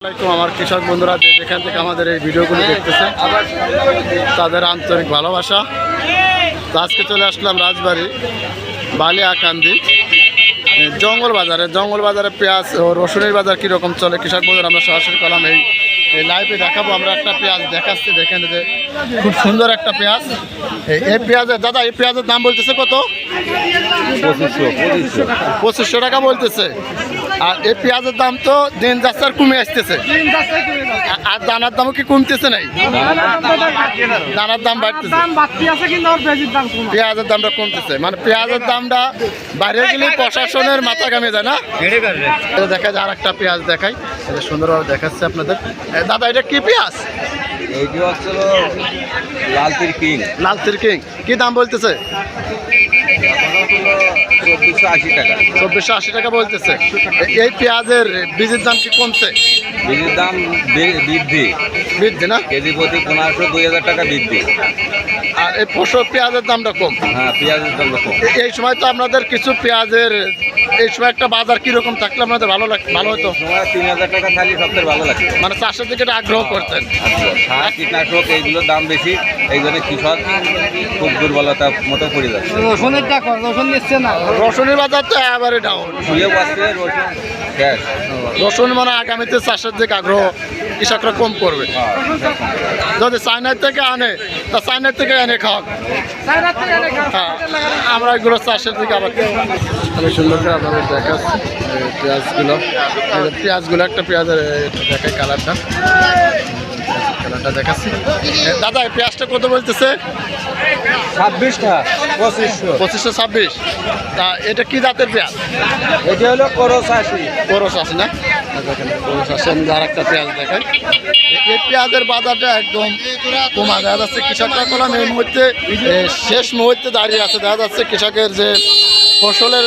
আসসালামাইকুম আমার কৃষক বন্ধুরা যে যেখান থেকে আমাদের এই ভিডিওগুলো দেখতেছে তাদের আন্তরিক ভালোবাসা। তো আজকে চলে আসলাম রাজবাড়ি বালিয়াকান্দি জঙ্গল বাজারে। জঙ্গল বাজারে পেঁয়াজ ও রসুনের বাজার কীরকম চলে? কৃষক বন্ধুরা আমরা সরাসরি করলাম এই এই লাইভে দেখাবো। আমরা একটা পেঁয়াজ দেখাচ্ছি দেখেন যে খুব সুন্দর একটা পেঁয়াজ। এই- এই পেঁয়াজের দাদা এই পেঁয়াজের দাম বলতেছে কত? পঁচিশশো টাকা বলতেছে। আর এই পেঁয়াজের দাম তো দিন যাচ্ছে আর কমে আসতেছে। আর দানার দামও কি কমতেছে নাই? দানার দাম বাড়তেছে। দাম বাড়তি আছে কিন্তু ওর বেজির দাম কম। পেঁয়াজের দামটা কমতেছে। মানে পেঁয়াজের দামটা বাইরে গেলে প্রশাসনের মাথা কামে যায় না? এটা দেখা যায় আর একটা পেঁয়াজ দেখাই। এটা সুন্দরভাবে দেখাচ্ছে আপনাদের। দাদা এটা কি পেঁয়াজ? এইটি হচ্ছিল লালতির কিং। লাল তিরকিং কি দাম বলতেছে? চব্বিশশো আশি টাকা। চব্বিশশো আশি টাকা বলতেছে। এই পেঁয়াজের বীজের দাম কি কমছে? বীজের দাম বৃদ্ধি। বৃদ্ধি না? কেজি প্রতি পনেরোশো দুই হাজার টাকা বৃদ্ধি। এই ফসল পেঁয়াজের দামটা কম। হ্যাঁ পেঁয়াজের দাম কম। এই সময় তো আপনাদের কিছু পেঁয়াজের এই সময় একটা বাজার কীরকম থাকলে আপনাদের ভালো লাগ ভালো হতো? তিন হাজার টাকা থাকলে সবথেকে ভালো লাগছে মানে চাষের দিকে একটা আগ্রহ করতেন। সার কীটনাশক এইগুলোর দাম বেশি এই জন্য কৃষক খুব দুর্বলতা মতো পড়ে যাচ্ছে। রসুনের টাকা রসুন নিচ্ছে না। রসুনের বাজার তো এবারে ডাউন রসুন। রসুন মানে আগামীতে চাষের দিকে আগ্রহ। কৃষকরা কম করবে। হ্যাঁ, যদি চায়নার থেকে আনে তা চায়নার থেকে এনে খাওয়া। হ্যাঁ, আমরা এগুলো চাষের দিকে আবার আমি সুন্দর করে আপনাদের দেখাচ্ছি পেঁয়াজগুলো। এই পেঁয়াজগুলো একটা পেঁয়াজের দেখাই কালারটা। কালারটা দেখাচ্ছি। দাদা পেঁয়াজটা কত বলতেছে? ছাব্বিশটা পঁচিশশো। ছাব্বিশ। তা এটা কি জাতের পেঁয়াজ? এটি হলো করস আশি পরশ আছে না দেখেন আর একটা পেঁয়াজ দেখাই। এ- এই পেঁয়াজের বাজারটা একদম কমা দেখা যাচ্ছে কৃষকরা করলাম এই মুহূর্তে শেষ মুহূর্তে দাঁড়িয়ে আছে। দেখা যাচ্ছে কৃষকের যে ফসলের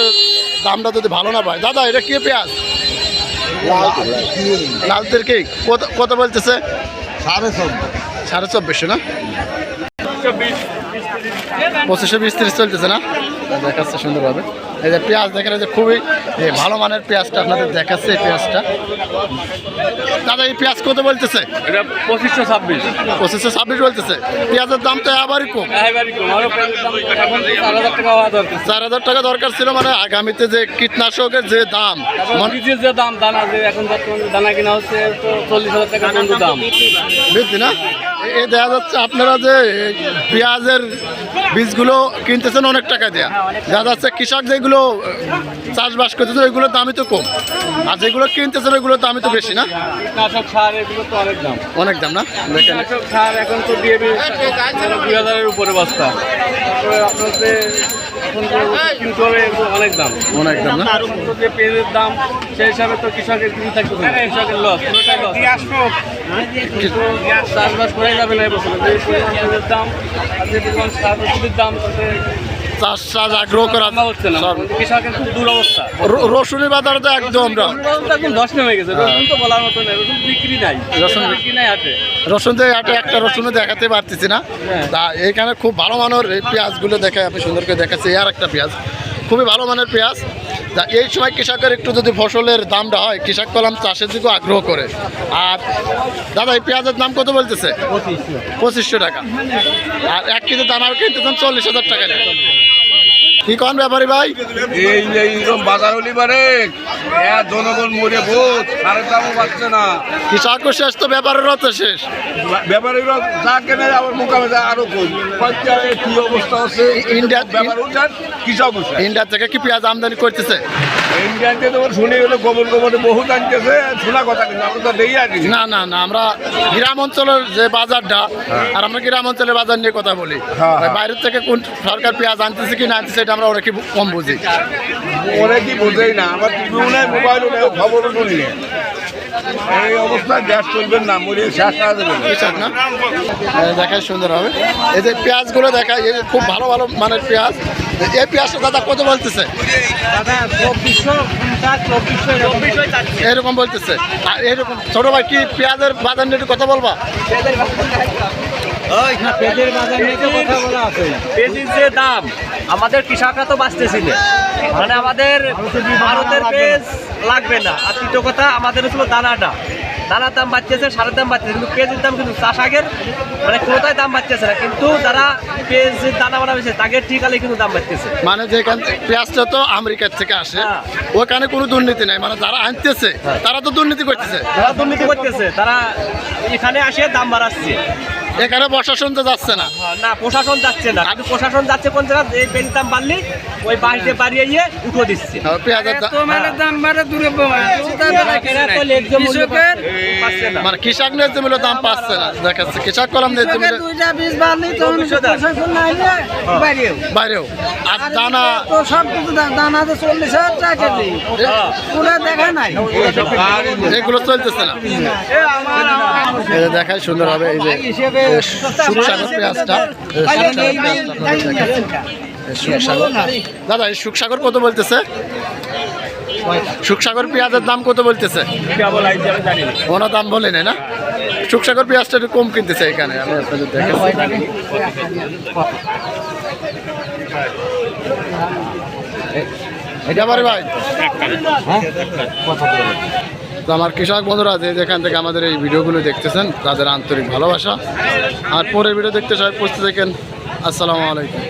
দামটা যদি ভালো না পায়। দাদা এটা কি পেঁয়াজ? লালদের কি কত কত বলতেছে? সাড়ে চব্বিশ। সাড়ে চব্বিশশো না? পঁচিশশো বিশ তিরিশ চলতেছে না? দেখাচ্ছে সুন্দরভাবে। এই যে পেঁয়াজ দেখেন যে খুবই ভালো মানের পেঁয়াজটা আপনাদের দেখাচ্ছে এই পেঁয়াজটা। দাদা এই পেঁয়াজ কত বলতেছে? এটা পঁচিশশো ছাব্বিশ। পঁচিশশো ছাব্বিশ বলতেছে। পেঁয়াজের দাম তো আবারই কম। এখন চার হাজার টাকা দরকার। ছিল মানে আগামীতে যে কীটনাশকের যে দাম যে দাম দানা যে এখন দানা কিনা হচ্ছে চল্লিশ হাজার টাকা দাম। বুঝছি না? এ- দেখা যাচ্ছে আপনারা যে পেঁয়াজের বীজগুলো কিনতেছেন অনেক টাকা দেয়া। দেখা যাচ্ছে কৃষক যেগুলো চাষবাস করতেছে ওইগুলোর দামই তো কম। আর যেগুলো কিনতেছেন ওইগুলোর দামই তো বেশি না? কীটনাশক সার এগুলো তো অনেক দাম। অনেক দাম না? কীটনাশক সার এখন তো দিয়ে দুই হাজারের উপরে বস্তা। কিনতে হবে অনেক দাম। অনেক দাম না? যে পেঁয়াজের দাম সেই হিসাবে তো কৃষকের লস পুরোটাই লস চাষবাস করাই যাবে না এবছর যে পরিমাণ পেঁয়াজের দাম আর যে পরিমাণ সার ওষুধের দাম তাতে চাষ চাষ আগ্রহ করা হচ্ছে না। কৃষকের খুব দুরবস্থা। রসুনের বাজার তো একদম রসুন তো একদম দশ নেমে গেছে। রসুন তো বলার মতো নেই রসুন বিক্রি নাই। রসুন রসুন বিক্রি নাই হাটে। রসুন তো হাটে একটা রসুনও দেখাতে পারতেছি না। হ্যাঁ। তা এইখানে খুব ভালো মানের পেঁয়াজগুলো দেখায় আপনি সুন্দর করে দেখাচ্ছে। আর একটা পেঁয়াজ। খুবই ভালো মানের পেঁয়াজ। এই সময় কৃষকের একটু যদি ফসলের দামটা হয় কৃষক কলাম চাষের দিকে আগ্রহ করে। আর দাদা এই পেঁয়াজের দাম কত বলতেছে? পঁচিশশো। টাকা। আর এক কেজি দানার কিনতেছেন চল্লিশ হাজার টাকা। কি কন ব্যাপারী ভাই? এই এইরকম বাজার হলি পারে। জনগণ মরে ভূত সারের দামও পাচ্ছে না। কৃষক শেষ তো ব্যাপারেরও তো শেষ? ব্যাপারীরা যা কেনে আবার মোকামে যায় আরও কই পঞ্চায়েত কি অবস্থা হচ্ছে? ইন্ডিয়া- ব্যাপার কৃষক অবস্থা ইন্ডিয়া থেকে কি পেঁয়াজ আমদানি করতেছে? ইন্ডিয়ানকে তো শুনে গেলো গোবর গোবরে বহু জানতেছে শোনা কথা কিন্তু আমরা তো দেই আর না। না না আমরা গ্রাম অঞ্চলের যে বাজারটা আর আমরা গ্রাম অঞ্চলের বাজার নিয়ে কথা বলি। হ্যাঁ, বাইরের থেকে কোন সরকার পেঁয়াজ আনতেছে কি না আনতেছে এটা আমরা অনেক কম বুঝি। বোঝেই না আমার টিভিও নেই মোবাইলও নেই খবরও শুনি এই অবস্থায় গ্যাস চলবেন না মরিয়ে শেষ করা দেবেন না। দেখায় সুন্দর হবে এই যে পেঁয়াজগুলো দেখায় খুব ভালো ভালো মানের পেঁয়াজ। এই পেঁয়াজটা দাদা কত বলতেছে? দাদা চব্বিশশো চব্বিশশো চব্বিশশো এরকম বলতেছে। আর এরকম ছোট ভাই কি পেঁয়াজের বাজার নিয়ে একটু কথা বলবা? পেঁয়াজের বাজার নিয়ে তো কথা বলা আছে। পেঁয়াজের যে দাম আমাদের কৃষকরা তো বাঁচতেছিল মানে আমাদের ভারতের পেঁয়াজ লাগবে না। আর তৃতীয় কথা আমাদের হচ্ছিল দানাটা। দানার দাম বাড়তেছে সারের দাম বাড়তেছে কিন্তু পেঁয়াজের দাম কিন্তু চাষ আগের মানে কোথায় দাম বাড়তেছে না। কিন্তু যারা পেঁয়াজের দানা বানাবেছে তাদের ঠিকালে কিন্তু দাম বাড়তেছে। মানে যেখান পেঁয়াজটা তো আমেরিকার থেকে আসে হ্যাঁ। ওখানে কোনো দুর্নীতি নাই। মানে যারা আনতেছে তারা তো দুর্নীতি করতেছে। তারা দুর্নীতি করতেছে তারা এখানে আসে দাম বাড়াচ্ছে। এখানে প্রশাসন তো যাচ্ছে না। না প্রশাসন যাচ্ছে না। কিন্তু প্রশাসন যাচ্ছে কোন জায়গায় এই পেঁয়াজের দাম বাড়লি ওই বাস দিয়ে বাড়িয়ে গিয়ে উঠো দিচ্ছে। দাম পাচ্ছে না। মানে কৃষক ন্যায্য মূল্য দাম পাচ্ছে না দেখাচ্ছে। কৃষক কলম ন্যায্য মূল্য দুইটা বীজ বাড়লি তখন ভবিষ্যতে আছে। প্রশাসন নাইলে বাইরেও। বাইরেও। আর দানা তো সব কিছু দানা তো চল্লিশ হাজার টাকা দেখা নাই। এগুলো চলতেছে না। দেখাই সুন্দর হবে এই যে এই পেঁয়াজটা সুকসাগর দাদা এই সুকসাগর কত বলতেছে? সুকসাগর পেঁয়াজের দাম কত বলতেছে? কোনো দাম বলে নেই না? সুকসাগর পেঁয়াজটা একটু কম কিনতেছে এখানে। আমি আপনাদের দেখাচ্ছি। এটা পারে ভাই? তো আমার কৃষক বন্ধুরা যে যেখান থেকে আমাদের এই ভিডিওগুলো দেখতেছেন, তাদের আন্তরিক ভালোবাসা। আর পরে ভিডিও দেখতে সবাই পৌঁছতে দেখেন আসসালামু আলাইকুম।